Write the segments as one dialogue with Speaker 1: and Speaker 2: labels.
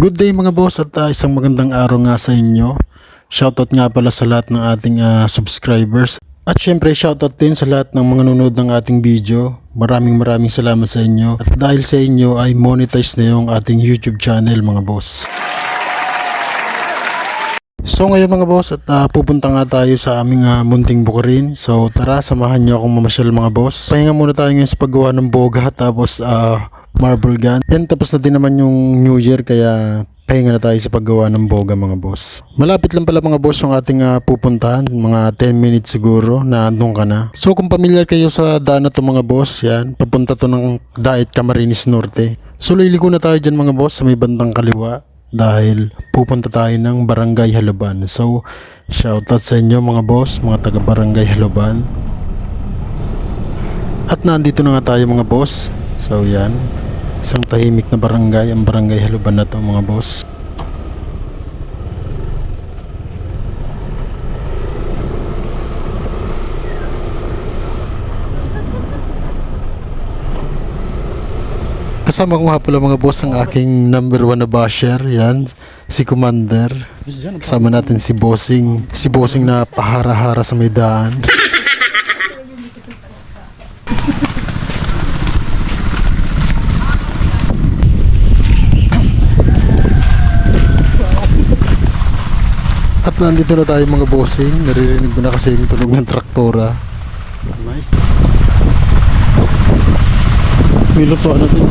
Speaker 1: Good day mga boss at ah, isang magandang araw nga sa inyo. Shoutout nga pala sa lahat ng ating ah, subscribers. At syempre shoutout din sa lahat ng mga nanonood ng ating video. Maraming maraming salamat sa inyo. At dahil sa inyo ay monetize na yung ating YouTube channel mga boss. So ngayon mga boss at ah, pupunta nga tayo sa aming ah, munting bukirin. So tara samahan niyo akong mamasyal mga boss. Pahinga muna tayo ngayon sa paggawa ng boga tapos ah, marble gun. And tapos na din naman yung New Year kaya pahinga na tayo sa paggawa ng boga mga boss. Malapit lang pala mga boss yung ating ah, pupuntahan. Mga 10 minutes siguro na andun ka na. So kung familiar kayo sa daan na to mga boss, yan. Papunta to ng Daet Camarines Norte. So liliko na tayo dyan mga boss sa may bandang kaliwa dahil pupunta tayo ng Barangay Haluban. So, shoutout sa inyo mga boss, mga taga Barangay Haluban. At nandito na nga tayo mga boss. So, yan. Isang tahimik na barangay, ang Barangay Haluban na to mga boss. Kasama ko nga pala mga boss ang aking number one na basher, yan, si Commander. Kasama natin si Bossing, si Bossing na pahara-hara sa may daan. Nandito na tayo mga bossing, naririnig ko na kasi yung tunog ng traktora. Nice. May lutuan na din.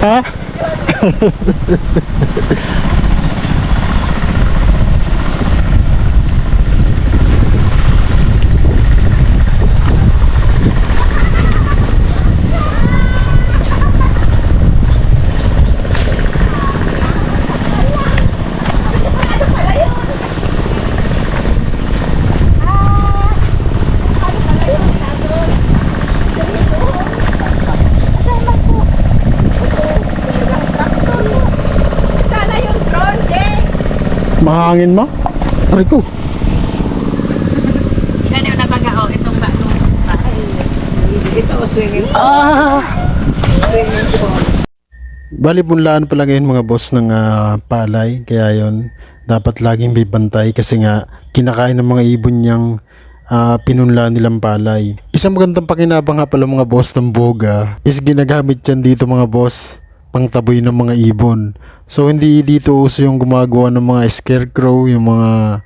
Speaker 2: Sana
Speaker 1: Mahangin mo? Aray ko.
Speaker 2: Yan yung nabagao, itong ba? Ay, ito, swimming pool.
Speaker 1: Ah!
Speaker 2: Swimming pool.
Speaker 1: Bali punlaan pala ngayon mga boss ng ah, palay. Kaya yon dapat laging may bantay kasi nga kinakain ng mga ibon niyang ah, pinunla nilang palay. Isang magandang pakinabang nga pala mga boss ng boga is ginagamit yan dito mga boss pangtaboy ng mga ibon. So hindi dito uso yung gumagawa ng mga scarecrow, yung mga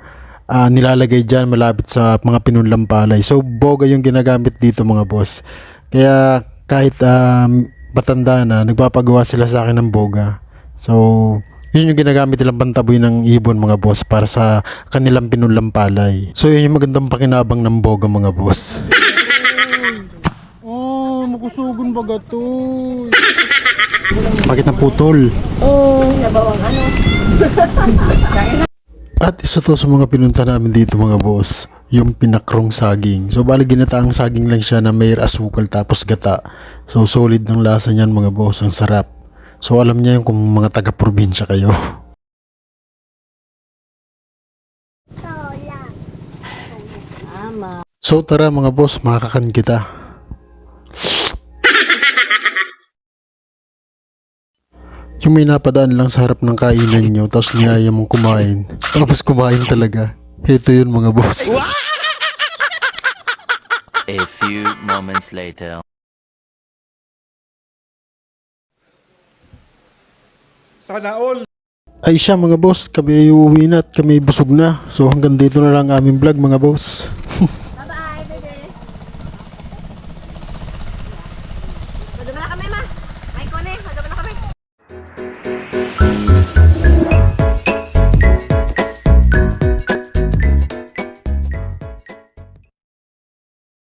Speaker 1: ah, nilalagay dyan malapit sa mga pinunlang palay. So boga yung ginagamit dito mga boss. Kaya kahit um, matanda na, nagpapagawa sila sa akin ng boga. So, yun yung ginagamit nilang pantaboy ng ibon mga boss para sa kanilang pinulang palay. So, yun yung magandang pakinabang ng boga mga boss. oh, makusugon baga to. Bakit na putol?
Speaker 2: Oh, nabawang ano?
Speaker 1: At isa to sa mga pinunta namin dito mga boss, yung pinakrong saging. So bali ginataang saging lang siya na may asukal tapos gata. So solid ng lasa niyan mga boss, ang sarap. So alam niya yung kung mga taga-probinsya kayo. So tara mga boss, makakakan kita. Yung may napadaan lang sa harap ng kainan nyo, tapos niyaya mong kumain. Tapos kumain talaga. Ito yun mga boss.
Speaker 3: A few moments later.
Speaker 4: Sana all.
Speaker 1: Ay siya mga boss, kami ay uuwi na at kami busog na. So hanggang dito na lang ang aming vlog mga boss.